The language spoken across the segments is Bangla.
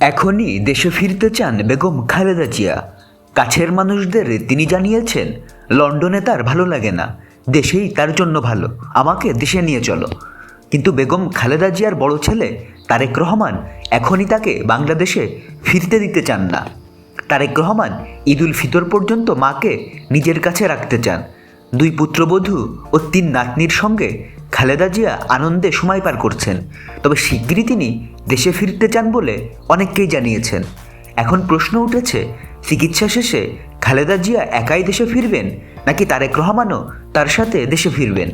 এখনই দেশে ফিরতে চান বেগম খালেদা জিয়া। কাছের মানুষদের তিনি জানিয়েছেন, লন্ডনে তার ভালো লাগে না, দেশেই তার জন্য ভালো, আমাকে দেশে নিয়ে চলো। কিন্তু বেগম খালেদা জিয়ার বড় ছেলে তারেক রহমান এখনই তাকে বাংলাদেশে ফিরতে দিতে চান না। তারেক রহমান ঈদুল ফিতর পর্যন্ত মাকে নিজের কাছে রাখতে চান। দুই পুত্রবধূ ও তিন নাতনির সঙ্গে খালেদা জিয়া আনন্দে সময় পার করছেন। তবে শিগগিরই তিনি দেশে ফিরতে চান বলে অনেককেই জানিয়েছেন। এখন প্রশ্ন উঠেছে, চিকিৎসা শেষে খালেদা জিয়া একাই দেশে ফিরবেন, নাকি তারেক রহমানও তার সাথে দেশে ফিরবেন?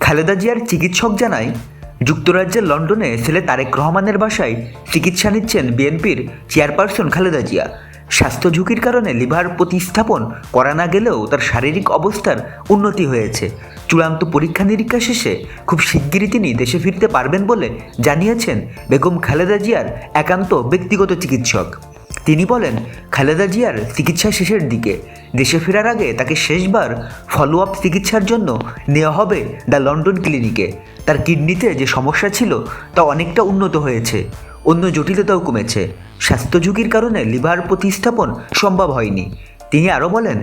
খালেদা জিয়ার চিকিৎসক জানায়, যুক্তরাজ্যের লন্ডনে ছেলে তারেক রহমানের বাসায় চিকিৎসা নিচ্ছেন বিএনপির চেয়ারপারসন খালেদা জিয়া। স্বাস্থ্য ঝুঁকির কারণে লিভার প্রতিস্থাপন করা না গেলেও তার শারীরিক অবস্থার উন্নতি হয়েছে। চূড়ান্ত পরীক্ষা নিরীক্ষা শেষে খুব শিগগিরই তিনি দেশে ফিরতে পারবেন বলে জানিয়েছেন বেগম খালেদা জিয়ার একান্ত ব্যক্তিগত চিকিৎসক। তিনি বলেন, খালেদা জিয়ার চিকিৎসা শেষের দিকে দেশে ফেরার আগে তাকে শেষবার ফলো আপ চিকিৎসার জন্য নেওয়া হবে দ্য লন্ডন ক্লিনিকে। তার কিডনিতে যে সমস্যা ছিল তা অনেকটা উন্নত হয়েছে, অন্য জটিলতাও কমেছে। স্বাস্থ্য ঝুঁকির কারণে লিভার প্রতিস্থাপন সম্ভব হয়নি। তিনি আরও বলেন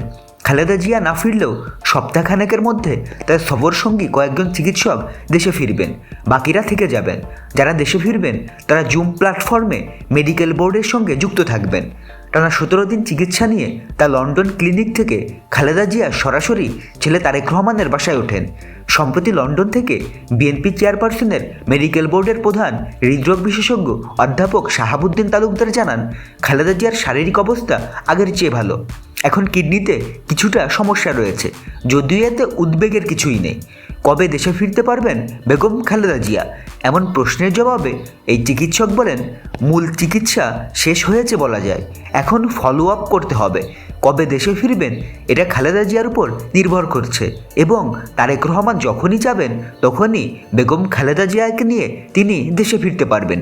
খালেদা জিয়া না ফিরলেও সপ্তাহখানেকের মধ্যে তার সবর সঙ্গী কয়েকজন চিকিৎসক দেশে ফিরবেন, বাকিরা থেকে যাবেন। যারা দেশে ফিরবেন, তারা জুম প্ল্যাটফর্মে মেডিকেল বোর্ডের সঙ্গে যুক্ত থাকবেন। টানা সতেরো দিন চিকিৎসা নিয়ে তা লন্ডন ক্লিনিক থেকে খালেদা জিয়া সরাসরি ছেলে তারেক রহমানের বাসায় ওঠেন। সম্প্রতি লন্ডন থেকে বিএনপি চেয়ারপারসনের মেডিকেল বোর্ডের প্রধান হৃদরোগ বিশেষজ্ঞ অধ্যাপক শাহাবুদ্দিন তালুকদার জানান, খালেদা জিয়ার শারীরিক অবস্থা আগের চেয়ে ভালো। এখন কিডনিতে কিছুটা সমস্যা রয়েছে, যদিও এতে উদ্বেগের কিছুই নেই। কবে দেশে ফিরতে পারবেন বেগম খালেদা জিয়া? এমন প্রশ্নের জবাবে এই চিকিৎসক বলেন, মূল চিকিৎসা শেষ হয়েছে বলা যায়, এখন ফলো আপ করতে হবে। কবে দেশে ফিরবেন এটা খালেদা জিয়ার উপর নির্ভর করছে এবং তারেক রহমান যখনই যাবেন, তখনই বেগম খালেদা জিয়াকে নিয়ে তিনি দেশে ফিরতে পারবেন।